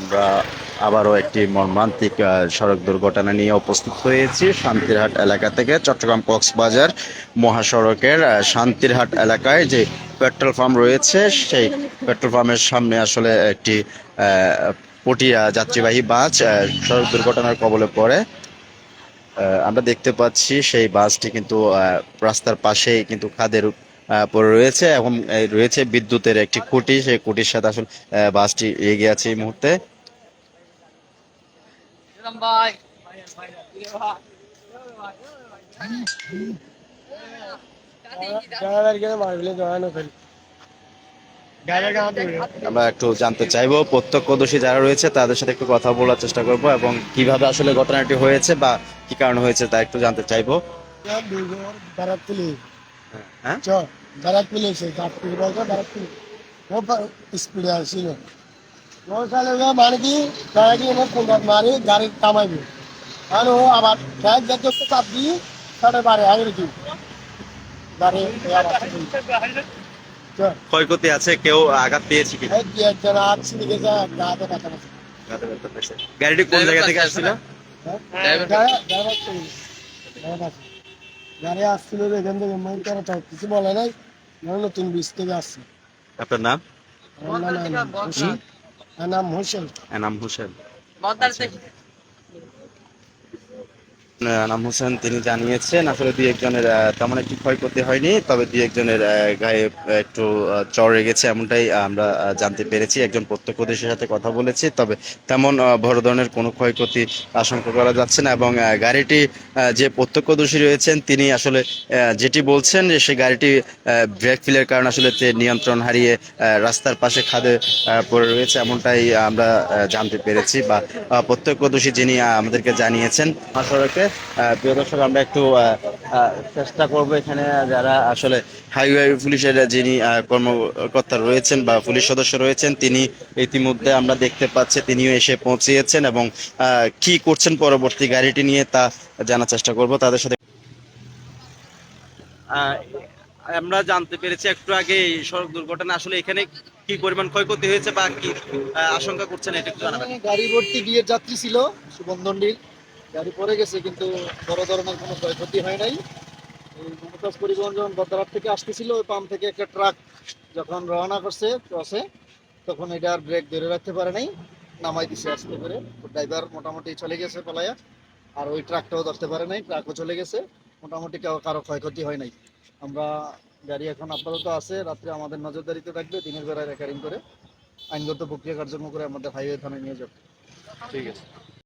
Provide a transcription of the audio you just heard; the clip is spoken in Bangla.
আমরা আবারও একটি মর্মান্তিক সড়ক দুর্ঘটনা নিয়ে উপস্থিত হয়েছি শান্তিরহাট এলাকা থেকে চট্টগ্রাম কক্সবাজার মহাসড়কের শান্তিরহাট এলাকায় যে পেট্রোল পাম্প রয়েছে, সেই পেট্রোল পাম্পের সামনে আসলে একটি পটিয়া যাত্রীবাহী বাস সড়ক দুর্ঘটনার কবলে পড়ে। আমরা দেখতে পাচ্ছি সেই বাসটি কিন্তু রাস্তার পাশেই কিন্তু খাদের পরে রয়েছে এবং রয়েছে বিদ্যুতের একটি খুঁটি। সেই খুঁটির সাথে আসলে বাসটি এগিয়ে আছে এই মুহূর্তে। ভাই আমরা একটু জানতে চাইব প্রত্যক্ষদর্শী যারা রয়েছে তাদের সাথে একটু কথা বলার চেষ্টা করব এবং কীভাবে আসলে ঘটনাটি হয়েছে বা কি কারণ হয়েছে তা একটু জানতে চাইব। হ্যাঁ। চ বারাত পুলি সে কাট পুলি বলতো বারাত পুলি ও স্পিডে আসছিল। তারা এনে মারি গাড়ি থামাইবে। আর ও আবার যাতে চাপ দিয়ে গাড়ি ক্ষয়ক্ষতি আছে কেউ আঘাত পেয়েছে কি? গাড়িটি কোন জায়গা থেকে আসছিল? গাড়ি আসছিল এখান থেকে কিছু বলে নাই। মনে হয় নতুন বীজ থেকে আসছে। আপনার নাম? আমার নাম এনাম হোসেন। এনাম হোসেন এনাম হোসেন বদার থেকে নাম হোসেন তিনি জানিয়েছেন আসলে দুই একজনের তেমন একটি ক্ষয়ক্ষতি হয়নি তবে দুই একজনের গায়ে একটু চড় লেগেছে এমনটাই আমরা জানতে পেরেছি। একজন প্রত্যক্ষদর্শীর সাথে কথা বলেছি তবে তেমন বড় ধরনের কোনো ক্ষয়ক্ষতি আশঙ্কা করা যাচ্ছে না এবং গাড়িটি যে প্রত্যক্ষদর্শী রয়েছেন তিনি আসলে যেটি বলছেন যে সেই গাড়িটি ব্রেক ফিলের কারণে আসলে নিয়ন্ত্রণ হারিয়ে রাস্তার পাশে খাদে পড়ে রয়েছে এমনটাই আমরা জানতে পেরেছি বা প্রত্যক্ষদর্শী যিনি আমাদেরকে জানিয়েছেন আহ, প্রিয় দর্শক আমরা একটু চেষ্টা করব এখানে যারা আসলে হাইওয়ে পুলিশের যিনি কর্মকর্তা রয়েছেন বা পুলিশ সদস্য রয়েছেন তিনি ইতিমধ্যে আমরা দেখতে পাচ্ছি তিনিও এসে পৌঁছিয়েছেন এবং কি করছেন পরবর্তী গাড়িটি নিয়ে তা জানার চেষ্টা করব তাদের সাথে। আমরা জানতে পেরেছি একটু আগে এই সড়ক দুর্ঘটনা আসলে এখানে কি পরিমাণ ক্ষয়ক্ষতি হয়েছে বা কি আশঙ্কা করছেন এটা একটু জানাবেন। গাড়ি ভর্তি বিয়ের যাত্রী ছিল সুবন্ধনডির গাড়ি পড়ে গেছে, কিন্তু বড় ধরনের কোনো ক্ষয়ক্ষতি হয় নাই। এই মমতাজ পরিবহন যখন বদ্রাট থেকে আসতেছিল, ওই পাম্প থেকে একটা ট্রাক যখন রওনা করছে ক্রসে তখন এটা আর ব্রেক ধরে রাখতে পারে নাই, নামাই দিছে আসতে করে। ড্রাইভার মোটামুটি চলে গেছে পলায়া, আর ওই ট্রাকটাও ধরতে পারে নাই, ট্রাকও চলে গেছে। মোটামুটি কারও ক্ষয়ক্ষতি হয় নাই। আমরা গাড়ি এখন আপাতত আছে, রাত্রে আমাদের নজরদারিতে থাকবে, দিনের বেলায় রেকারিং করে, আইনগত প্রক্রিয়া কার্যক্রম করে আমাদের হাইওয়ে থানায় নিয়ে যাবে। ঠিক আছে।